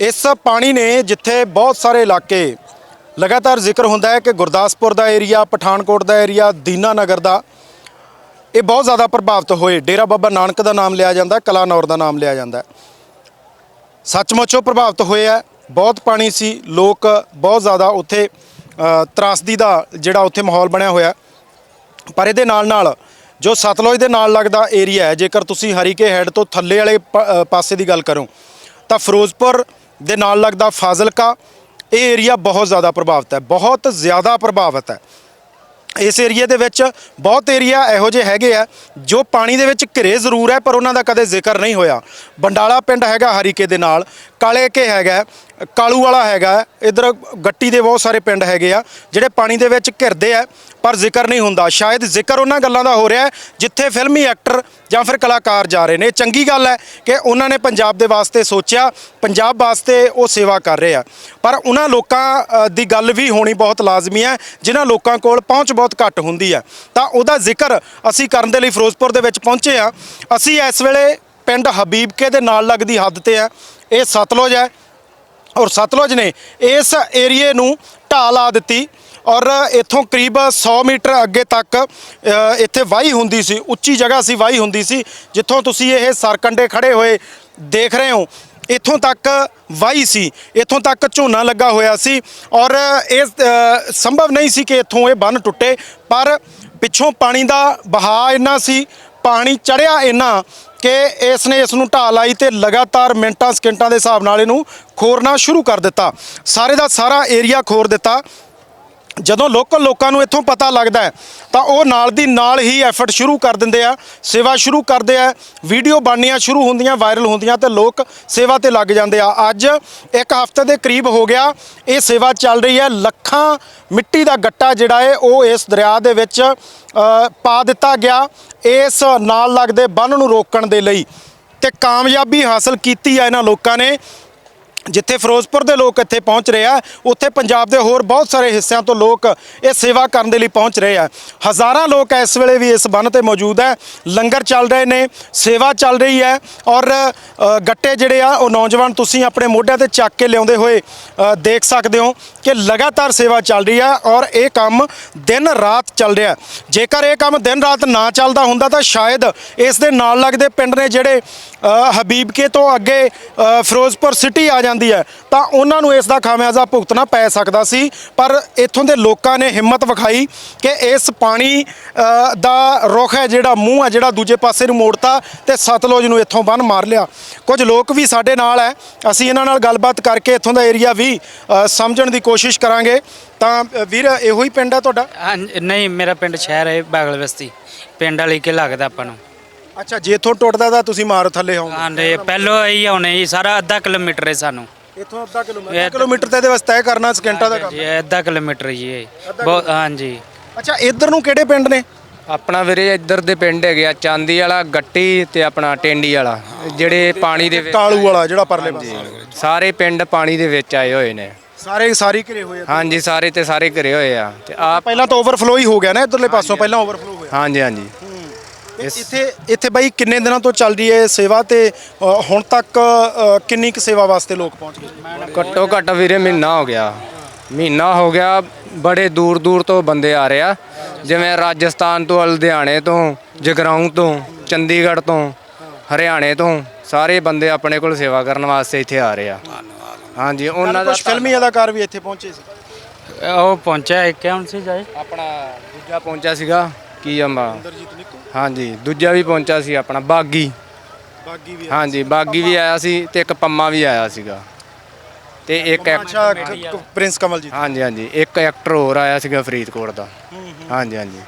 ਇਸ ਪਾਣੀ ਨੇ ਜਿੱਥੇ ਬਹੁਤ ਸਾਰੇ ਇਲਾਕੇ ਲਗਾਤਾਰ ਜ਼ਿਕਰ ਹੁੰਦਾ ਹੈ ਕਿ ਗੁਰਦਾਸਪੁਰ ਦਾ ਏਰੀਆ, ਪਠਾਨਕੋਟ ਦਾ ਏਰੀਆ, ਦੀਨਾ ਨਗਰ ਦਾ, ਇਹ ਬਹੁਤ ਜ਼ਿਆਦਾ ਪ੍ਰਭਾਵਿਤ ਹੋਏ। ਡੇਰਾ ਬਾਬਾ ਨਾਨਕ ਦਾ ਨਾਮ ਲਿਆ ਜਾਂਦਾ ਕਲਾਨੌਰ ਦਾ ਨਾਮ ਲਿਆ ਜਾਂਦਾ। ਹੈ। ਸੱਚਮੁੱਚ ਉਹ ਪ੍ਰਭਾਵਿਤ ਹੋਏ ਆ ਬਹੁਤ ਪਾਣੀ ਸੀ। ਲੋਕ ਬਹੁਤ ਜ਼ਿਆਦਾ ਉੱਥੇ ਤਰਾਸਦੀ ਦਾ ਜਿਹੜਾ ਉੱਥੇ ਮਾਹੌਲ ਬਣਿਆ ਹੋਇਆ। ਪਰ ਇਹਦੇ ਨਾਲ ਨਾਲ ਜੋ ਸਤਲੁਜ ਦੇ ਨਾਲ ਲੱਗਦਾ ਏਰੀਆ ਹੈ, ਜੇਕਰ ਤੁਸੀਂ ਹਰੀਕੇ ਹੈਡ ਤੋਂ ਥੱਲੇ ਵਾਲੇ ਪ- ਪਾਸੇ ਦੀ ਗੱਲ ਕਰੋ, ਤਾਂ ਫਿਰੋਜ਼ਪੁਰ ਦੇ ਨਾਲ ਲੱਗਦਾ ਫਾਜ਼ਿਲਕਾ, ਇਹ ਏਰੀਆ ਬਹੁਤ ਜ਼ਿਆਦਾ ਪ੍ਰਭਾਵਿਤ ਹੈ, ਬਹੁਤ ਜ਼ਿਆਦਾ ਪ੍ਰਭਾਵਿਤ ਹੈ। ਇਸ ਏਰੀਏ ਦੇ ਵਿੱਚ ਬਹੁਤ ਏਰੀਆ ਇਹੋ ਜਿਹੇ ਹੈਗੇ ਆ ਜੋ ਪਾਣੀ ਦੇ ਵਿੱਚ ਘਿਰੇ ਜ਼ਰੂਰ ਹੈ, ਪਰ ਉਹਨਾਂ ਦਾ ਕਦੇ ਜ਼ਿਕਰ ਨਹੀਂ ਹੋਇਆ। ਬੰਡਾਲਾ ਪਿੰਡ ਹੈਗਾ ਹਰੀਕੇ ਦੇ ਨਾਲ, ਕਾਲੇ ਕੇ ਹੈਗਾ ਕਾਲੂ ਵਾਲਾ ਹੈਗਾ, ਇਧਰ ਗੱਟੀ ਦੇ ਬਹੁਤ ਸਾਰੇ ਪਿੰਡ ਹੈਗੇ ਆ, ਜਿਹੜੇ ਪਾਣੀ ਦੇ ਵਿੱਚ ਘਿਰਦੇ ਆ, ਪਰ ਜ਼ਿਕਰ ਨਹੀਂ ਹੁੰਦਾ। ਸ਼ਾਇਦ ਜ਼ਿਕਰ ਉਹਨਾਂ ਗੱਲਾਂ ਦਾ ਹੋ ਰਿਹਾ ਜਿੱਥੇ ਫਿਲਮੀ ਐਕਟਰ ਜਾਂ ਫਿਰ ਕਲਾਕਾਰ ਜਾ ਰਹੇ ਨੇ। ਚੰਗੀ ਗੱਲ ਹੈ ਕਿ ਉਹਨਾਂ ਨੇ ਪੰਜਾਬ ਦੇ ਵਾਸਤੇ ਸੋਚਿਆ, ਪੰਜਾਬ ਵਾਸਤੇ ਉਹ ਸੇਵਾ ਕਰ ਰਹੇ ਆ। ਪਰ ਉਹਨਾਂ ਲੋਕਾਂ ਦੀ ਗੱਲ ਵੀ ਹੋਣੀ ਬਹੁਤ ਲਾਜ਼ਮੀ ਹੈ, ਜਿਨ੍ਹਾਂ ਲੋਕਾਂ ਕੋਲ ਪਹੁੰਚ ਬਹੁਤ ਘੱਟ ਹੁੰਦੀ ਹੈ। ਤਾਂ ਉਹਦਾ ਜ਼ਿਕਰ ਅਸੀਂ ਕਰਨ ਦੇ ਲਈ ਫਿਰੋਜ਼ਪੁਰ ਦੇ ਵਿੱਚ ਪਹੁੰਚੇ ਆ ਅਸੀਂ ਇਸ ਵੇਲੇ ਪਿੰਡ ਹਬੀਬਕੇ ਦੇ ਨਾਲ ਲੱਗਦੀ ਹੱਦ ਤੇ ਆ ਇਹ ਸਤਲੁਜ ਹੈ। ਔਰ ਸਤਲੁਜ ਨੇ ਇਸ ਏਰੀਏ ਨੂੰ ਢਾਹ ਲਾ ਦਿੱਤੀ ਔਰ ਇੱਥੋਂ ਕਰੀਬ 100 ਮੀਟਰ ਅੱਗੇ ਤੱਕ ਇੱਥੇ ਵਾਹੀ ਹੁੰਦੀ ਸੀ, ਉੱਚੀ ਜਗ੍ਹਾ ਸੀ, ਵਾਹੀ ਹੁੰਦੀ ਸੀ, ਜਿੱਥੋਂ ਤੁਸੀਂ ਇਹ ਸਰਕੰਡੇ ਖੜੇ ਹੋਏ ਦੇਖ ਰਹੇ ਹੋ, ਇੱਥੋਂ ਤੱਕ ਵਾਹੀ ਸੀ, ਇੱਥੋਂ ਤੱਕ ਝੋਨਾ ਲੱਗਾ ਹੋਇਆ ਸੀ ਔਰ ਇਹ ਸੰਭਵ ਨਹੀਂ ਸੀ ਕਿ ਇੱਥੋਂ ਇਹ ਬੰਨ ਟੁੱਟੇ, ਪਰ ਪਿੱਛੋਂ ਪਾਣੀ ਦਾ ਵਹਾਅ ਇੰਨਾ ਸੀ, ਪਾਣੀ ਚੜਿਆ ਇੰਨਾ ਕਿ ਇਸ ਨੇ ਇਸ ਨੂੰ ਢਾਹ ਲਾਈ ਤੇ ਲਗਾਤਾਰ ਮਿੰਟਾਂ, ਸਕਿੰਟਾਂ ਦੇ ਹਿਸਾਬ ਨਾਲ ਇਹਨੂੰ ਖੋਰਨਾ ਸ਼ੁਰੂ ਕਰ ਦਿੱਤਾ। ਸਾਰੇ ਦਾ ਸਾਰਾ ਏਰੀਆ ਖੋਰ ਦਿੱਤਾ। ਜਦੋਂ ਲੋਕਲ ਲੋਕਾਂ ਨੂੰ ਇੱਥੋਂ ਪਤਾ ਲੱਗਦਾ ਤਾਂ ਉਹ ਨਾਲ ਦੀ ਨਾਲ ਹੀ ਐਫਰਟ ਸ਼ੁਰੂ ਕਰ ਦਿੰਦੇ ਆ, ਸੇਵਾ ਸ਼ੁਰੂ ਕਰਦੇ ਆ ਵੀਡੀਓ ਬਣਨੀਆਂ ਸ਼ੁਰੂ ਹੁੰਦੀਆਂ ਵਾਇਰਲ ਹੁੰਦੀਆਂ ਤੇ ਲੋਕ ਸੇਵਾ ਤੇ ਲੱਗ ਜਾਂਦੇ ਆ। ਅੱਜ ਇੱਕ ਹਫ਼ਤੇ ਦੇ ਕਰੀਬ ਹੋ ਗਿਆ, ਇਹ ਸੇਵਾ ਚੱਲ ਰਹੀ ਹੈ, ਲੱਖਾਂ ਮਿੱਟੀ ਦਾ ਗੱਟਾ ਜਿਹੜਾ ਹੈ, ਉਹ ਇਸ ਦਰਿਆ ਦੇ ਵਿੱਚ ਪਾ ਦਿੱਤਾ ਗਿਆ। ਇਸ ਨਾਲ ਲੱਗਦੇ ਬੰਨ ਨੂੰ ਰੋਕਣ ਦੇ ਲਈ ਤੇ ਕਾਮਯਾਬੀ ਹਾਸਲ ਕੀਤੀ ਆ ਇਹਨਾਂ ਲੋਕਾਂ ਨੇ। ਜਿੱਥੇ ਫਿਰੋਜ਼ਪੁਰ ਦੇ ਲੋਕ ਇੱਥੇ ਪਹੁੰਚ ਰਹੇ ਆ, ਉੱਥੇ ਪੰਜਾਬ ਦੇ ਹੋਰ ਬਹੁਤ ਸਾਰੇ ਹਿੱਸਿਆਂ ਤੋਂ ਲੋਕ ਇਹ ਸੇਵਾ ਕਰਨ ਦੇ ਲਈ ਪਹੁੰਚ ਰਹੇ ਆ। ਹਜ਼ਾਰਾਂ ਲੋਕ ਇਸ ਵੇਲੇ ਵੀ ਇਸ ਬੰਨ ਤੇ ਮੌਜੂਦ ਹੈ ਲੰਗਰ ਚੱਲ ਰਹੇ ਨੇ, ਸੇਵਾ ਚੱਲ ਰਹੀ ਹੈ ਔਰ ਗੱਟੇ ਜਿਹੜੇ ਆ, ਉਹ ਨੌਜਵਾਨ ਤੁਸੀਂ ਆਪਣੇ ਮੋਢਿਆਂ ਤੇ ਚੱਕ ਕੇ ਲਿਆਉਂਦੇ ਹੋਏ ਦੇਖ ਸਕਦੇ ਹੋ ਕਿ ਲਗਾਤਾਰ ਸੇਵਾ ਚੱਲ ਰਹੀ ਹੈ ਔਰ ਇਹ ਕੰਮ ਦਿਨ ਰਾਤ ਚੱਲ ਰਿਹਾ। ਜੇਕਰ ਇਹ ਕੰਮ ਦਿਨ ਰਾਤ ਨਾ ਚੱਲਦਾ ਹੁੰਦਾ ਤਾਂ ਸ਼ਾਇਦ ਇਸ ਦੇ ਨਾਲ ਲੱਗਦੇ ਪਿੰਡ ਨੇ ਜਿਹੜੇ ਹਬੀਬਕੇ ਤੋਂ ਅੱਗੇ ਫਿਰੋਜ਼ਪੁਰ ਸਿਟੀ ਆ ਜਾਂਦੀ ਹੈ। ਤਾਂ ਉਹਨਾਂ ਨੂੰ ਇਸ ਦਾ ਖਾਮਿਆਜ਼ਾ ਭੁਗਤਣਾ ਪੈ ਸਕਦਾ ਸੀ। ਪਰ ਇੱਥੋਂ ਦੇ ਲੋਕਾਂ ਨੇ ਹਿੰਮਤ ਵਿਖਾਈ ਕਿ ਇਸ ਪਾਣੀ ਦਾ ਰੁੱਖ ਹੈ, ਜਿਹੜਾ ਮੂੰਹ ਹੈ, ਜਿਹੜਾ ਦੂਜੇ ਪਾਸੇ ਨੂੰ ਮੋੜਤਾ ਤੇ ਸਤਲੁਜ ਨੂੰ ਇੱਥੋਂ ਬੰਨ ਮਾਰ ਲਿਆ। ਕੁਝ ਲੋਕ ਵੀ ਸਾਡੇ ਨਾਲ ਹੈ। ਅਸੀਂ ਇਹਨਾਂ ਨਾਲ ਗੱਲਬਾਤ ਕਰਕੇ ਇੱਥੋਂ ਦਾ ਏਰੀਆ ਵੀ ਸਮਝਣ ਦੀ ਕੋਸ਼ਿਸ਼ ਕਰਾਂਗੇ। ਤਾਂ ਵੀਰ, ਇਹੋ ਹੀ ਪਿੰਡ ਹੈ ਤੁਹਾਡਾ? ਨਹੀਂ, ਮੇਰਾ ਪਿੰਡ ਸ਼ਹਿਰ ਹੈ, ਬਾਗਲ ਬਸਤੀ। ਪਿੰਡ ਵਾਲੀ ਕੇ ਲੱਗਦਾ ਆਪਾਂ ਨੂੰ? ਅੱਛਾ ਜੇ ਇੱਥੋਂ ਟੁੱਟਦਾ ਤਾਂ ਤੁਸੀਂ ਮਾਰ ਥੱਲੇ ਆਉਂਗੇ ਹਾਂਜੀ ਪਹਿਲੋਂ ਹੀ ਆਉਣੇ ਜੀ ਸਾਰਾ ਅੱਧਾ ਕਿਲੋਮੀਟਰ ਹੈ ਸਾਨੂੰ। ਇੱਥੋਂ ਅੱਧਾ ਕਿਲੋਮੀਟਰ। ਅੱਧਾ ਕਿਲੋਮੀਟਰ ਤੇ ਇਹਦੇ ਵਾਸਤੇ ਤੈਅ ਕਰਨਾ ਸਕਿੰਟਾਂ ਦਾ ਕੰਮ ਜੀ ਅੱਧਾ ਕਿਲੋਮੀਟਰ ਜੀ ਇਹ। ਬਹੁਤ ਹਾਂਜੀ। ਅੱਛਾ ਇੱਧਰ ਨੂੰ ਕਿਹੜੇ ਪਿੰਡ ਨੇ? ਆਪਣਾ ਵੀਰੇ ਇੱਧਰ ਦੇ ਪਿੰਡ ਹੈਗੇ ਆ ਚਾਂਦੀ ਵਾਲਾ ਗੱਟੀ ਤੇ ਆਪਣਾ ਟੈਂਡੀ ਵਾਲਾ ਜਿਹੜੇ ਪਾਣੀ ਦੇ ਵਿੱਚ ਕਾਲੂ ਵਾਲਾ ਜਿਹੜਾ ਪਰਲੇ ਪਾਸੇ। ਸਾਰੇ ਪਿੰਡ ਪਾਣੀ ਦੇ ਵਿੱਚ ਆਏ ਹੋਏ ਨੇ। ਸਾਰੇ ਸਾਰੇ ਘਿਰੇ ਹੋਏ ਆ। ਹਾਂਜੀ ਸਾਰੇ ਤੇ ਸਾਰੇ ਘਰੇ ਹੋਏ ਆ। ਤੇ ਆ ਪਹਿਲਾਂ ਤਾਂ ਓਵਰਫਲੋ ਹੀ ਹੋ ਗਿਆ ਨਾ ਇਧਰਲੇ ਪਾਸੋਂ ਪਹਿਲਾਂ ਓਵਰਫਲੋ ਹੋਇਆ। ਹਾਂਜੀ ਹਾਂਜੀ। ਤੇ ਇੱਥੇ ਇੱਥੇ ਬਾਈ ਕਿੰਨੇ ਦਿਨਾਂ ਤੋਂ ਚੱਲ ਰਹੀ ਹੈ ਇਹ ਸੇਵਾ ਤੇ ਅ, ਹੁਣ ਤੱਕ ਅ, ਕਿੰਨੀ ਕੁ ਸੇਵਾ ਵਾਸਤੇ ਲੋਕ ਪਹੁੰਚ ਗਏ? ਘੱਟੋ ਘੱਟ ਵੀਰੇ ਮਹੀਨਾ ਹੋ ਗਿਆ। ਮਹੀਨਾ ਹੋ ਗਿਆ ਬੜੇ ਦੂਰ ਦੂਰ ਤੋਂ ਬੰਦੇ ਆ ਰਹੇ ਆ। ਜਿਵੇਂ ਰਾਜਸਥਾਨ ਤੋਂ ਲੁਧਿਆਣੇ ਤੋਂ ਜਗਰਾਉਂ ਤੋਂ ਚੰਡੀਗੜ੍ਹ ਤੋਂ ਹਰਿਆਣੇ ਤੋਂ ਸਾਰੇ ਬੰਦੇ ਆਪਣੇ ਕੋਲ ਸੇਵਾ ਕਰਨ ਵਾਸਤੇ ਇੱਥੇ ਆ ਰਹੇ ਆ। ਹਾਂਜੀ ਉਹਨਾਂ ਦਾ ਕੁਝ ਫਿਲਮੀ ਅਦਾਕਾਰ ਵੀ ਇੱਥੇ ਪਹੁੰਚੇ ਸੀ। ਉਹ ਪਹੁੰਚਿਆ ਇੱਕ ਹੁਣ ਸੀ ਜਾਏ ਆਪਣਾ ਦੂਜਾ ਪਹੁੰਚਿਆ ਸੀਗਾ ਕੀ ਅੰਬਾ? ਹਾਂਜੀ ਦੂਜਾ ਵੀ ਪਹੁੰਚਿਆ ਸੀ ਆਪਣਾ ਬਾਗੀ। ਬਾਗੀ ਵੀ ਹਾਂਜੀ ਬਾਗੀ ਵੀ ਆਇਆ ਸੀ ਤੇ ਇੱਕ ਪੰਮਾ ਵੀ ਆਇਆ ਸੀਗਾ। ਤੇ ਇੱਕ ਐਕ- ਅੱਛਾ ਕ- ਕ- ਪ੍ਰਿੰਸ ਕਮਲ ਜੀ ਹਾਂਜੀ ਹਾਂਜੀ ਇੱਕ ਐਕਟਰ ਹੋਰ ਆਇਆ ਸੀਗਾ ਫਰੀਦਕੋਟ ਦਾ। ਹਾਂਜੀ ਹਾਂਜੀ।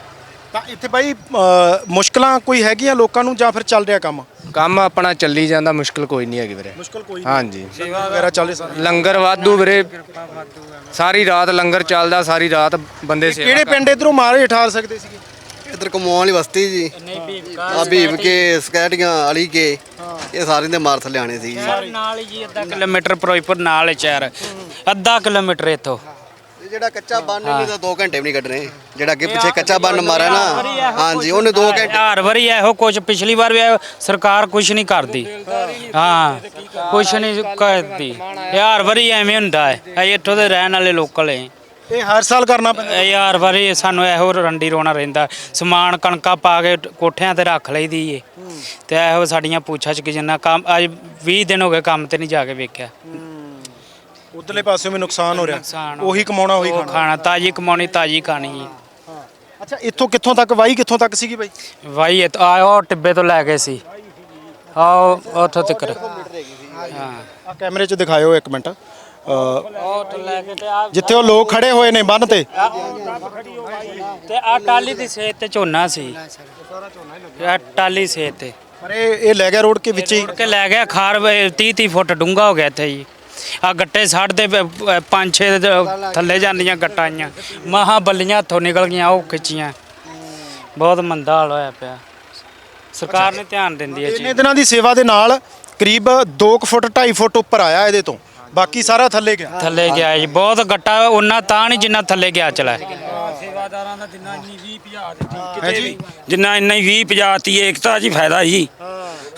ਤਾਂ ਇੱਥੇ ਬਾਈ ਅ, ਮੁਸ਼ਕਲਾਂ ਕੋਈ ਹੈਗੀਆਂ ਲੋਕਾਂ ਨੂੰ ਜਾਂ ਫਿਰ ਚੱਲ ਰਿਹਾ ਕੰਮ? ਕੰਮ ਆਪਣਾ ਚੱਲੀ ਜਾਂਦਾ ਮੁਸ਼ਕਲ ਕੋਈ ਨਹੀਂ ਹੈਗੀ ਵੀਰੇ। ਮੁਸ਼ਕਲ ਕੋਈ ਹਾਂਜੀ। ਸੇਵਾ ਵਗੈਰਾ ਚੱਲ ਰਹੀ ਸਾਰਾ। ਲੰਗਰ ਵਾਧੂ ਵੀਰੇ। ਸਾਰੀ ਰਾਤ ਲੰਗਰ ਚੱਲਦਾ ਸਾਰੀ ਰਾਤ ਬੰਦੇ ਸੇਵਾ ਕਿਹੜੇ ਪਿੰਡ ਇਧਰੋਂ ਮਾਰੇ ਠਾਰ ਸਕਦੇ ਸੀਗੇ? ਇੱਧਰ ਕਮਾਉਣ ਵਾਲੀ ਬਸਤੀ ਜੀ। ਆ ਭੀਮ ਕੇ ਸਕੈਟੀਆਂ ਅਲੀ ਕੇ ਇਹ ਸਾਰਿਆਂ ਦੇ ਮਾਰ ਥੱਲੇ ਆਣੇ ਸੀ ਜੀ। ਨਾਲ ਹੀ ਜੀ ਅੱਧਾ ਕਿਲੋਮੀਟਰ ਫਿਰੋਜ਼ਪੁਰ ਨਾਲ ਹੈ ਸ਼ਹਿਰ। ਅੱਧਾ ਕਿਲੋਮੀਟਰ ਇੱਥੋਂ। ਇਹ ਜਿਹੜਾ ਕੱਚਾ ਬੰਨ ਇਹਨੇ ਤਾਂ 2 ਘੰਟੇ ਵੀ ਨਹੀਂ ਕੱਢਣੇ। ਜਿਹੜਾ ਅੱਗੇ ਪਿੱਛੇ ਕੱਚਾ ਬੰਨ ਮਾਰਿਆ ਨਾ। ਹਾਂਜੀ ਉਹਨੇ 2 ਘੰਟੇ ਹਰ ਵਾਰੀ ਇਹੋ ਕੁਝ ਪਿਛਲੀ ਵਾਰ ਵੀ ਇਹੋ, ਸਰਕਾਰ ਕੁਝ ਨਹੀਂ ਕਰਦੀ। ਹਾਂ ਕੁਝ ਨਹੀਂ ਕਰਦੀ। ਇਹ ਹਰ ਵਾਰੀ ਐਵੇਂ ਹੁੰਦਾ ਹੈ। ਅਸੀਂ ਇੱਥੋਂ ਦੇ ਰਹਿਣ ਵਾਲੇ ਲੋਕਲ ਹੈ। ਇਹ ਹਰ ਸਾਲ ਕਰਨਾ ਪੈਂਦਾ? ਇਹ ਹਰ ਵਾਰੀ ਸਾਨੂੰ ਇਹੋ ਰੰਡੀ ਰੋਣਾ ਰਹਿੰਦਾ। ਸਮਾਨ ਕਣਕਾਂ ਪਾ ਕੇ ਕੋਠਿਆਂ ਤੇ ਰੱਖ ਲਈਦੀ ਏ। ਤੇ ਇਹੋ ਸਾਡੀਆਂ ਪੁੱਛਾਂ ਚ ਕਿ ਜਿੰਨਾ ਕੰਮ ਅੱਜ 20 ਦਿਨ ਹੋ ਗਏ ਕੰਮ ਤੇ ਨਹੀਂ ਜਾ ਕੇ ਵੇਖਿਆ। ਉਧਰਲੇ ਪਾਸੇ ਵੀ ਨੁਕਸਾਨ ਹੋ ਰਿਹਾ। ਉਹੀ ਕਮਾਉਣਾ ਉਹੀ ਖਾਣਾ। ਖਾਣਾ ਤਾਜੀ ਕਮਾਉਣੀ ਤਾਜੀ ਖਾਣੀ ਹੈ। ਅੱਛਾ ਇੱਥੋਂ ਕਿੱਥੋਂ ਤੱਕ ਵਾਈ ਕਿੱਥੋਂ ਤੱਕ ਸੀਗੀ ਬਾਈ? ਵਾਈ ਇਹ ਤਾਂ ਆਹ ਉਹ ਟਿੱਬੇ ਤੋਂ ਲੈ ਗਏ ਸੀ। ਆਓ ਉੱਥੋਂ ਤੱਕ। ਹਾਂ ਆ ਕੈਮਰੇ 'ਚ ਦਿਖਾਇਓ ਇੱਕ ਮਿੰਟ। ਕੇ ਜਿੱਥੇ ਉਹ ਲੋਕ ਖੜੇ ਹੋਏ ਨੇ ਬੰਨ ਤੇ। ਤੇ ਆ ਟਾਲੀ ਦੀ ਸੇਤ ਤੇ ਝੋਨਾ ਸੀ। ਆ ਟਾਲੀ ਸੇਤ ਤੇ। ਪਰ ਇਹ ਇਹ ਲੈ ਗਿਆ ਰੋਡ ਕੇ ਵਿੱਚ ਹੀ। ਕੇ ਲੈ ਗਿਆ ਖਾਰ 30 30 ਫੁੱਟ ਡੂੰਘਾ ਹੋ ਗਿਆ ਇੱਥੇ ਜੀ। ਆ ਗੱਟੇ ਪ- ਪੰਜ ਛੇ ਥੱਲੇ ਜਾਂਦੀਆਂ ਗੱਟਾਂ ਆਈਆਂ। ਮਹਾ ਬੱਲੀਆਂ ਹੱਥੋਂ ਨਿਕਲ ਗਈਆਂ ਉਹ ਖਿੱਚੀਆਂ। ਬਹੁਤ ਮੰਦਾ ਹਾਲ ਹੋਇਆ ਪਿਆ। ਸਰਕਾਰ ਨੇ ਧਿਆਨ ਦਿੰਦੀ ਹੈ ਜੀ। ਦਿਨਾਂ ਦੀ ਸੇਵਾ ਦੇ ਨਾਲ ਕਰੀਬ 2 ਫੁੱਟ 2.5 ਫੁੱਟ ਉੱਪਰ ਆਇਆ ਇਹਦੇ ਤੋਂ। ਬਾਕੀ ਸਾਰਾ ਥੱਲੇ ਗਿਆ। ਥੱਲੇ ਗਿਆ ਜੀ ਬਹੁਤ ਗੱਟਾ ਉਹਨਾਂ ਤਾਂ ਨਹੀਂ ਜਿੰਨਾ ਥੱਲੇ ਗਿਆ ਚਲਾ। ਸੇਵਾਦਾਰਾਂ ਦਾ ਜਿੰਨਾ ਇੰਨੀ 20 50 ਦਿੱਤੀ ਹੈ। ਕਿਤੇ। ਵੀ। ਜਿੰਨਾ ਇੰਨਾ ਹੀ 20 50 ਤੀ ਏਕਤਾ ਜੀ ਫਾਇਦਾ ਜੀ।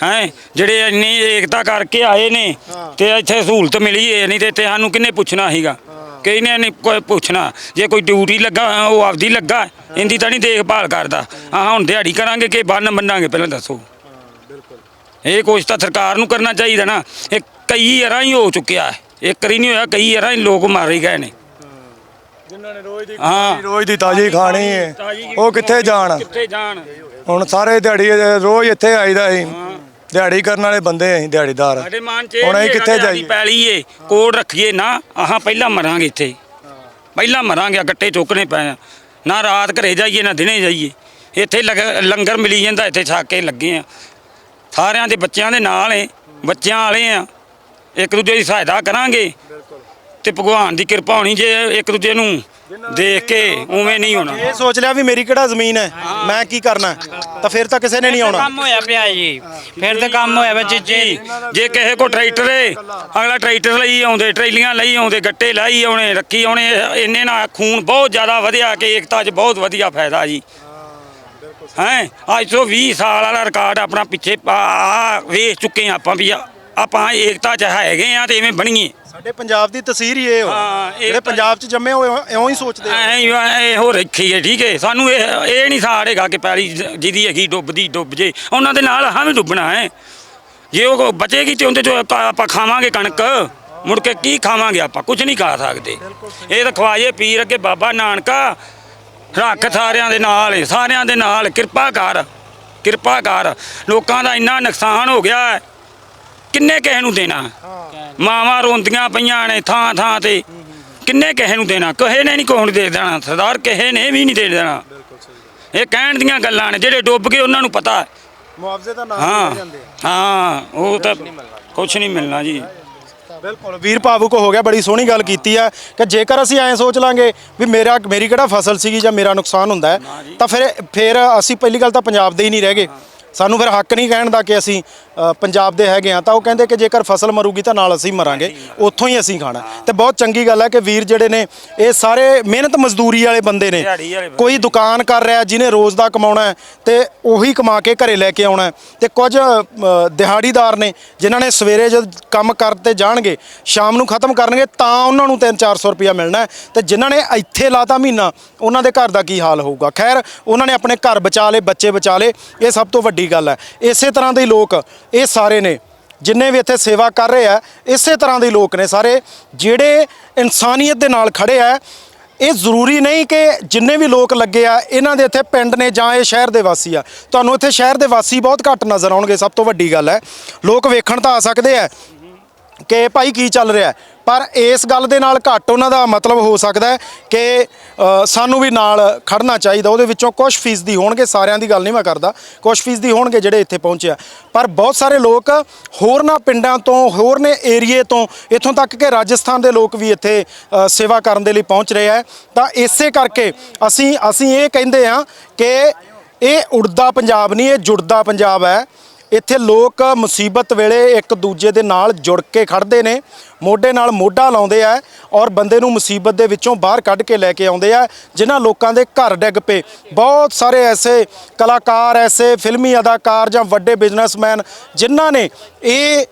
ਹੈ। ਜਿਹੜੇ ਇੰਨੀ ਏਕਤਾ ਕਰਕੇ ਆਏ ਨੇ ਤੇ ਇੱਥੇ ਸਹੂਲਤ ਮਿਲੀ ਏ ਨਹੀਂ ਤੇ ਇੱਥੇ ਸਾਨੂੰ ਕਿੰਨੇ ਪੁੱਛਣਾ ਸੀਗਾ? ਕਈ ਨੇ ਨਹੀਂ ਕੋਈ ਪੁੱਛਣਾ ਜੇ ਕੋਈ ਡਿਊਟੀ ਲੱਗਾ ਉਹ ਆਪਦੀ ਲੱਗਾ ਇੰਦੀ ਤਾਂ ਨਹੀਂ ਦੇਖਭਾਲ ਕਰਦਾ। ਆਹ ਹੁਣ ਦਿਹਾੜੀ ਕਰਾਂਗੇ ਕਿ ਬੰਨ ਮੰਨਾਂਗੇ ਪਹਿਲਾਂ ਦੱਸੋ। ਇਹ ਕੁਛ ਤਾਂ ਸਰਕਾਰ ਨੂੰ ਕਰਨਾ ਚਾਹੀਦਾ ਨਾ ਇਹ ਕਈ ਵਾਰਾਂ ਹੀ ਹੋ ਚੁੱਕਿਆ ਹੈ। ਇੱਕ ਵਾਰੀ ਨਹੀਂ ਹੋਇਆ ਕਈ ਹੀ ਲੋਕ ਮਾਰੇ ਗਏ ਨੇ। ਹਾਂ। ਰੋਜ਼ ਦੀ ਤਾਜੀ ਖਾਣੀ ਹੈ ਉਹ ਕਿੱਥੇ ਜਾਣ? ਕਿੱਥੇ ਜਾਣ? ਹੁਣ ਸਾਰੇ ਦਿਹਾੜੀ ਰੋਜ਼ ਇੱਥੇ ਆਈਦਾ ਸੀ। ਦਿਹਾੜੀ ਕਰਨ ਵਾਲੇ ਬੰਦੇ ਅਸੀਂ ਦਿਹਾੜੀਦਾਰ। ਹੁਣ ਅਸੀਂ ਕਿੱਥੇ ਜਾਈਏ? ਪੈਲੀ ਏ ਕੋਡ ਰੱਖੀਏ ਨਾ ਆਹਾਂ ਪਹਿਲਾਂ ਮਰਾਂਗੇ ਇੱਥੇ। ਪਹਿਲਾਂ ਮਰਾਂਗੇ ਗੱਟੇ ਚੁੱਕਣੇ ਪਏ ਆ। ਨਾ ਰਾਤ ਘਰੇ ਜਾਈਏ ਨਾ ਦਿਨੇ ਜਾਈਏ। ਇੱਥੇ ਲਗ- ਲੰਗਰ ਮਿਲੀ ਜਾਂਦਾ ਇੱਥੇ ਛੱਕ ਲੱਗੇ ਆ। ਸਾਰਿਆਂ ਦੇ ਬੱਚਿਆਂ ਦੇ ਨਾਲ ਏ ਬੱਚਿਆਂ ਵਾਲੇ ਆ। ਇੱਕ ਦੂਜੇ ਦੀ ਸਹਾਇਤਾ ਕਰਾਂਗੇ। ਤੇ ਭਗਵਾਨ ਦੀ ਕਿਰਪਾ ਹੋਣੀ ਜੇ ਇੱਕ ਦੂਜੇ ਨੂੰ ਦੇਖ ਕੇ ਉਵੇਂ ਨਹੀਂ ਹੋਣਾ। ਇਹ ਸੋਚ ਲਿਆ ਵੀ ਮੇਰੀ ਕਿਹੜਾ ਜ਼ਮੀਨ ਹੈ ਮੈਂ ਕੀ ਕਰਨਾ? ਤਾਂ ਫਿਰ ਤਾਂ ਕਿਸੇ ਨੇ ਨਹੀਂ ਆਉਣਾ। ਕੰਮ ਹੋਇਆ ਪਿਆ ਜੀ। ਫਿਰ ਤੇ ਕੰਮ ਹੋਇਆ ਪਿਆ ਜੀ ਜੇ ਕਿਸੇ ਕੋ ਟਰੈਕਟਰ ਏ ਅਗਲਾ ਟਰੈਕਟਰ ਲਈ ਆਉਂਦੇ ਟਰੇਲੀਆਂ ਲਈ ਆਉਂਦੇ ਗੱਟੇ ਲਾਈ ਆਉਣੇ ਰੱਖੀ ਆਉਣੇ ਇੰਨੇ ਨਾਲ ਖੂਨ ਬਹੁਤ ਜ਼ਿਆਦਾ ਵਧਿਆ ਕਿ ਏਕਤਾ 'ਚ ਬਹੁਤ ਵਧੀਆ ਫਾਇਦਾ ਜੀ। ਹੈ? ਅੱਜ ਤੋਂ 20 ਸਾਲ ਵਾਲਾ ਰਿਕਾਰਡ ਆਪਣਾ ਪਿੱਛੇ ਪਾ ਵੇਚ ਚੁੱਕੇ ਹਾਂ ਆਪਾਂ ਵੀ ਆ- ਆਪਾਂ ਏਕਤਾ 'ਚ ਹੈਗੇ ਆ ਤੇ ਐਵੇਂ ਬਣੀਏ। ਸਾਡੇ ਪੰਜਾਬ ਦੀ ਤਸਵੀਰ ਹੀ ਇਹ ਹੋ। ਹਾਂ, ਇਹ ਜਿਹੜੇ ਤਾਂ- ਪੰਜਾਬ 'ਚ ਜੰਮੇ ਹੋਏ ਹੋ, ਇਉਂ ਹੀ ਸੋਚਦੇ ਆ। ਐ ਇਹ ਹੋ ਰੱਖੀ ਹੈ ਠੀਕ ਹੈ ਸਾਨੂੰ ਇਹ ਇਹ ਨਹੀਂ ਸਾੜੇਗਾ ਕਿ ਪੈਲੀ ਜ- ਜਿਹਦੀ ਹੈਗੀ ਡੁੱਬਦੀ ਡੁੱਬ ਜੇ। ਉਹਨਾਂ ਦੇ ਨਾਲ ਹਾਂ ਵੀ ਡੁੱਬਣਾ ਹੈ। ਜੇ ਉਹ ਬਚੇਗੀ ਤੇ ਉਹਦੇ ਚੋਂ ਆਪਾਂ ਆਪਾਂ ਖਾਵਾਂਗੇ ਕਣਕ। ਮੁੜ ਕੇ ਕੀ ਖਾਵਾਂਗੇ ਆਪਾਂ? ਕੁਝ ਨਹੀਂ ਖਾ ਸਕਦੇ। ਇਹ ਤਾਂ ਖਵਾਏ ਪੀਰ ਅੱਗੇ ਬਾਬਾ ਨਾਨਕਾ। ਰੱਖ ਸਾਰਿਆਂ ਦੇ ਨਾਲ ਏ, ਸਾਰਿਆਂ ਦੇ ਨਾਲ। ਕਿਰਪਾ ਕਰ ਕਿਰਪਾ ਕਰ। ਲੋਕਾਂ ਦਾ ਇੰਨਾ ਨੁਕਸਾਨ ਹੋ ਗਿਆ ਹੈ। ਕਿੰਨੇ ਕਿਸੇ ਨੂੰ ਦੇਣਾ? ਮਾਵਾਂ ਰੋਂਦੀਆਂ ਪਈਆਂ ਨੇ ਥਾਂ ਥਾਂ ਤੇ। ਕਿੰਨੇ ਕਿਸੇ ਨੂੰ ਦੇਣਾ? ਕਿਸੇ ਨੇ ਨਹੀਂ ਕੋਹ ਨੂੰ ਦੇ ਦੇਣਾ। ਸਰਦਾਰ ਕਿਸੇ ਨੇ ਵੀ ਨਹੀਂ ਦੇ ਦੇਣਾ। ਇਹ ਕਹਿਣ ਦੀਆਂ ਗੱਲਾਂ ਨੇ ਜਿਹੜੇ ਡੁੱਬ ਗਏ ਉਹਨਾਂ ਨੂੰ ਪਤਾ। ਮੁਆਵਜ਼ੇ ਦਾ ਨਾਮ ਹਾਂ। ਆ ਹਾਂ ਉਹ ਤਾਂ ਕੁਝ ਨਹੀਂ ਮਿਲਣਾ ਜੀ। ਬਿਲਕੁਲ। ਵੀਰ ਭਾਵੁਕ ਹੋ ਗਿਆ ਬੜੀ ਸੋਹਣੀ ਗੱਲ ਕੀਤੀ ਹੈ ਕਿ ਜੇਕਰ ਅਸੀਂ ਐਂ ਸੋਚ ਲਾਂਗੇ ਵੀ ਮੇਰਾ ਮੇਰੀ ਕਿਹੜਾ ਫਸਲ ਸੀਗੀ ਜਾਂ ਮੇਰਾ ਨੁਕਸਾਨ ਹੁੰਦਾ ਤਾਂ ਫਿਰ ਫਿਰ ਅਸੀਂ ਪਹਿਲੀ ਗੱਲ ਤਾਂ ਪੰਜਾਬ ਦੇ ਹੀ ਨਹੀਂ ਰਹਿ ਗਏ। ਸਾਨੂੰ ਫਿਰ ਹੱਕ ਨਹੀਂ ਕਹਿਣ ਦਾ ਕਿ ਅਸੀਂ ਪੰਜਾਬ ਦੇ ਹੈਗੇ ਆ ਤਾਂ ਉਹ ਕਹਿੰਦੇ ਕਿ ਜੇਕਰ ਫਸਲ ਮਰੂਗੀ ਤਾਂ ਨਾਲ ਅਸੀਂ ਮਰਾਂਗੇ ਉੱਥੋਂ ਹੀ ਅਸੀਂ ਖਾਣਾ। ਤੇ ਬਹੁਤ ਚੰਗੀ ਗੱਲ ਹੈ ਕਿ ਵੀਰ ਜਿਹੜੇ ਨੇ ਇਹ ਸਾਰੇ ਮਿਹਨਤ ਮਜ਼ਦੂਰੀ ਵਾਲੇ ਬੰਦੇ ਨੇ। ਕੋਈ ਦੁਕਾਨ ਕਰ ਰਿਹਾ ਜਿਹਨੇ ਰੋਜ਼ ਦਾ ਕਮਾਉਣਾ ਤੇ ਉਹੀ ਕਮਾ ਕੇ ਘਰੇ ਲੈ ਕੇ ਆਉਣਾ ਤੇ ਕੁਝ ਦਿਹਾੜੀਦਾਰ ਨੇ ਜਿਨ੍ਹਾਂ ਨੇ ਸਵੇਰੇ ਜਦ ਕੰਮ ਕਰਤੇ ਜਾਣਗੇ ਸ਼ਾਮ ਨੂੰ ਖਤਮ ਕਰਨਗੇ ਤਾਂ ਉਹਨਾਂ ਨੂੰ 3-400 ਰੁਪਇਆ ਮਿਲਣਾ ਤੇ ਜਿਨ੍ਹਾਂ ਨੇ ਇੱਥੇ ਲਾਤਾ ਮਹੀਨਾ ਉਹਨਾਂ ਦੇ ਘਰ ਦਾ ਕੀ ਹਾਲ ਹੋਊਗਾ? ਖੈਰ ਉਹਨਾਂ ਨੇ ਆਪਣੇ ਘਰ ਬਚਾ ਲਏ ਬੱਚੇ ਬਚਾ ਲਏ ਇਹ ਸਭ ਤੋਂ ਵੱਡੀ ਗੱਲ ਹੈ। ਇਸੇ ਤਰ੍ਹਾਂ ਦੇ ਲੋਕ ਇਹ ਸਾਰੇ ਨੇ, ਜਿੰਨੇ ਵੀ ਇੱਥੇ ਸੇਵਾ ਕਰ ਰਹੇ ਆ, ਇਸੇ ਤਰ੍ਹਾਂ ਦੇ ਲੋਕ ਨੇ ਸਾਰੇ, ਜਿਹੜੇ ਇਨਸਾਨੀਅਤ ਦੇ ਨਾਲ ਖੜੇ ਆ, ਇਹ ਜ਼ਰੂਰੀ ਨਹੀਂ ਕਿ ਜਿੰਨੇ ਵੀ ਲੋਕ ਲੱਗੇ ਆ, ਇਹਨਾਂ ਦੇ ਇੱਥੇ ਪਿੰਡ ਨੇ ਜਾਂ ਇਹ ਸ਼ਹਿਰ ਦੇ ਵਾਸੀ ਆ। ਤੁਹਾਨੂੰ ਇੱਥੇ ਸ਼ਹਿਰ ਦੇ ਵਾਸੀ ਬਹੁਤ ਘੱਟ ਨਜ਼ਰ ਆਉਣਗੇ, ਸਭ ਤੋਂ ਵੱਡੀ ਗੱਲ ਹੈ। ਲੋਕ ਵੇਖਣ ਤਾਂ ਆ ਸਕਦੇ ਆ ਕਿ ਭਾਈ ਕੀ ਚੱਲ ਰਿਹਾ ਪਰ ਇਸ ਗੱਲ ਦੇ ਨਾਲ ਘੱਟ ਉਹਨਾਂ ਦਾ ਮਤਲਬ ਹੋ ਸਕਦਾ ਕਿ ਸਾਨੂੰ ਵੀ ਨਾਲ ਖੜਨਾ ਚਾਹੀਦਾ, ਉਹਦੇ ਵਿੱਚੋਂ ਕੁਝ ਫੀਸਦੀ ਹੋਣਗੇ, ਸਾਰਿਆਂ ਦੀ ਗੱਲ ਨਹੀਂ ਮੈਂ ਕਰਦਾ ਕੁਝ ਫੀਸਦੀ ਹੋਣਗੇ ਜਿਹੜੇ ਇੱਥੇ ਪਹੁੰਚੇ ਆ। ਪਰ ਬਹੁਤ ਸਾਰੇ ਲੋਕ ਹੋਰਨਾਂ ਪਿੰਡਾਂ ਤੋਂ, ਹੋਰਨੇ ਏਰੀਏ ਤੋਂ, ਇੱਥੋਂ ਤੱਕ ਕਿ ਰਾਜਸਥਾਨ ਦੇ ਲੋਕ ਵੀ ਇੱਥੇ ਸੇਵਾ ਕਰਨ ਦੇ ਲਈ ਪਹੁੰਚ ਰਹੇ ਆ। ਤਾਂ ਇਸੇ ਕਰਕੇ ਅਸੀਂ ਅਸੀਂ ਇਹ ਕਹਿੰਦੇ ਆ ਕਿ ਇਹ ਉੜਦਾ ਪੰਜਾਬ ਨਹੀਂ, ਇਹ ਜੁੜਦਾ ਪੰਜਾਬ ਹੈ। ਇੱਥੇ ਲੋਕ ਮੁਸੀਬਤ ਵੇਲੇ ਇੱਕ ਦੂਜੇ ਦੇ ਨਾਲ ਜੁੜ ਕੇ ਖੜਦੇ ਨੇ, ਮੋਢੇ ਨਾਲ ਮੋਢਾ ਲਾਉਂਦੇ ਆ ਔਰ ਬੰਦੇ ਨੂੰ ਮੁਸੀਬਤ ਦੇ ਵਿੱਚੋਂ ਬਾਹਰ ਕੱਢ ਕੇ ਲੈ ਕੇ ਆਉਂਦੇ ਆ, ਜਿਨ੍ਹਾਂ ਲੋਕਾਂ ਦੇ ਘਰ ਡਿੱਗ ਪਏ। ਬਹੁਤ ਸਾਰੇ ਐਸੇ ਕਲਾਕਾਰ, ਐਸੇ ਫਿਲਮੀ ਅਦਾਕਾਰ ਜਾਂ ਵੱਡੇ ਬਿਜ਼ਨਸਮੈਨ, ਜਿਨ੍ਹਾਂ ਨੇ ਇਹ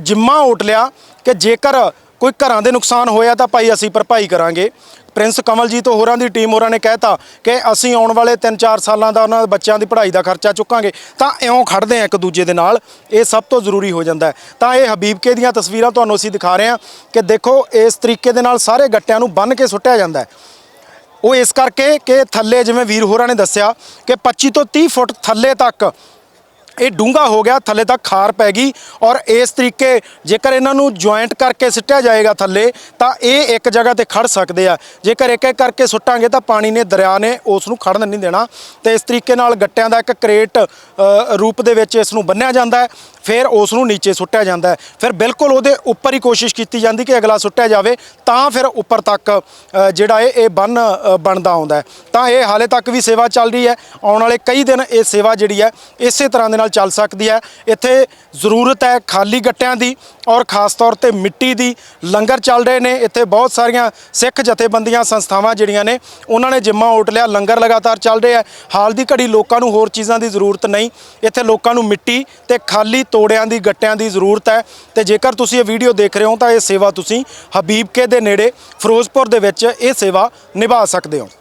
ਜਿੰਮਾ ਉਟ ਲਿਆ ਕਿ ਜੇਕਰ ਕੋਈ ਘਰਾਂ ਦੇ ਨੁਕਸਾਨ ਹੋਇਆ ਤਾਂ ਭਾਈ ਅਸੀਂ ਭਰਪਾਈ ਕਰਾਂਗੇ। ਪ੍ਰਿੰਸ ਕਮਲਜੀਤ ਹੋਰਾਂ ਦੀ ਟੀਮ ਹੋਰਾਂ ਨੇ ਕਹਿਤਾ ਕਿ ਅਸੀਂ ਆਉਣ ਵਾਲੇ 3-4 ਸਾਲਾਂ ਦਾ ਉਹਨਾਂ ਦੇ ਬੱਚਿਆਂ ਦੀ ਪੜ੍ਹਾਈ ਦਾ ਖਰਚਾ ਚੁੱਕਾਂਗੇ। ਤਾਂ ਇਉਂ ਖੜਦੇ ਆ ਇੱਕ ਦੂਜੇ ਦੇ ਨਾਲ। ਇਹ ਸਭ ਤੋਂ ਜ਼ਰੂਰੀ ਹੋ ਜਾਂਦਾ ਤਾਂ ਇਹ ਹਬੀਬਕੇ ਦੀਆਂ ਤਸਵੀਰਾਂ ਤੁਹਾਨੂੰ ਅਸੀਂ ਦਿਖਾ ਰਹੇ ਹਾਂ ਕਿ ਦੇਖੋ, ਇਸ ਤਰੀਕੇ ਦੇ ਨਾਲ ਸਾਰੇ ਗੱਟਿਆਂ ਨੂੰ ਬੰਨ ਕੇ ਸੁੱਟਿਆ ਜਾਂਦਾ ਉਹ ਇਸ ਕਰਕੇ ਕਿ ਥੱਲੇ ਜਿਵੇਂ ਵੀਰ ਹੋਰਾਂ ਨੇ ਦੱਸਿਆ ਕਿ 25 ਤੋਂ 30 ਫੁੱਟ ਥੱਲੇ ਤੱਕ ਇਹ ਡੂੰਘਾ ਹੋ ਗਿਆ, ਥੱਲੇ ਤੱਕ ਖਾਰ ਪੈ ਗਈ ਔਰ ਇਸ ਤਰੀਕੇ ਜੇਕਰ ਇਹਨਾਂ ਨੂੰ ਜੁਆਇੰਟ ਕਰਕੇ ਸਿੱਟਿਆ ਜਾਏਗਾ ਥੱਲੇ, ਤਾਂ ਇਹ ਇੱਕ ਜਗ੍ਹਾ ਤੇ ਖੜ ਸਕਦੇ ਆ। ਜੇਕਰ ਇੱਕ ਇੱਕ ਕਰਕੇ ਸੁੱਟਾਂਗੇ ਤਾਂ ਪਾਣੀ ਨੇ, ਦਰਿਆ ਨੇ ਉਸ ਨੂੰ ਖੜਨ ਨਹੀਂ ਦੇਣਾ। ਤੇ ਇਸ ਤਰੀਕੇ ਨਾਲ ਗੱਟਿਆਂ ਦਾ ਇੱਕ ਕਰੇਟ ਰੂਪ ਦੇ ਵਿੱਚ ਇਸ ਨੂੰ ਬੰਨਿਆ ਜਾਂਦਾ ਹੈ, ਫਿਰ ਉਸ ਨੂੰ ਨੀਚੇ ਸੁੱਟਿਆ ਜਾਂਦਾ ਫਿਰ ਬਿਲਕੁਲ ਉਹਦੇ ਉੱਪਰ ਹੀ ਕੋਸ਼ਿਸ਼ ਕੀਤੀ ਜਾਂਦੀ ਕਿ ਅਗਲਾ ਸੁੱਟਿਆ ਜਾਵੇ, ਤਾਂ ਫਿਰ ਉੱਪਰ ਤੱਕ ਜਿਹੜਾ ਇਹ ਇਹ ਬੰਨ ਬਣਦਾ ਆਉਂਦਾ ਤਾਂ ਇਹ ਹਾਲੇ ਤੱਕ ਵੀ ਸੇਵਾ ਚੱਲ ਰਹੀ ਹੈ। ਆਉਣ ਵਾਲੇ ਕਈ ਦਿਨ ਇਹ ਸੇਵਾ ਜਿਹੜੀ ਹੈ, ਇਸੇ ਤਰ੍ਹਾਂ ਦੇ ਨਾਲ ਚੱਲ ਸਕਦੀ ਹੈ। ਇੱਥੇ ਜ਼ਰੂਰਤ ਹੈ ਖਾਲੀ ਗੱਟਿਆਂ ਦੀ ਔਰ ਖਾਸ ਤੌਰ ਤੇ ਮਿੱਟੀ ਦੀ। ਲੰਗਰ ਚੱਲ ਰਹੇ ਨੇ। ਇੱਥੇ ਬਹੁਤ ਸਾਰੀਆਂ ਸਿੱਖ ਜਥੇਬੰਦੀਆਂ ਸੰਸਥਾਵਾਂ ਜਿਹੜੀਆਂ ਨੇ, ਉਹਨਾਂ ਨੇ ਜਿੰਮਾ ਓਟ ਲਿਆ। ਲੰਗਰ ਲਗਾਤਾਰ ਚੱਲ ਰਿਹਾ ਹੈ। ਹਾਲ ਦੀ ਘੜੀ ਲੋਕਾਂ ਨੂੰ ਹੋਰ ਚੀਜ਼ਾਂ ਦੀ ਜ਼ਰੂਰਤ ਨਹੀਂ। ਇੱਥੇ ਲੋਕਾਂ ਨੂੰ ਮਿੱਟੀ ਤੇ ਖਾਲੀ ਤੋੜਿਆਂ ਦੀ, ਗੱਟਿਆਂ ਦੀ ਜ਼ਰੂਰਤ ਹੈ। ਤੇ ਜੇਕਰ ਤੁਸੀਂ ਇਹ ਵੀਡੀਓ ਦੇਖ ਰਹੇ ਹੋ ਤਾਂ ਇਹ ਸੇਵਾ ਤੁਸੀਂ ਹਬੀਬਕੇ ਦੇ ਨੇੜੇ, ਫਿਰੋਜ਼ਪੁਰ ਦੇ ਵਿੱਚ ਇਹ ਸੇਵਾ ਨਿਭਾ ਸਕਦੇ ਹੋ।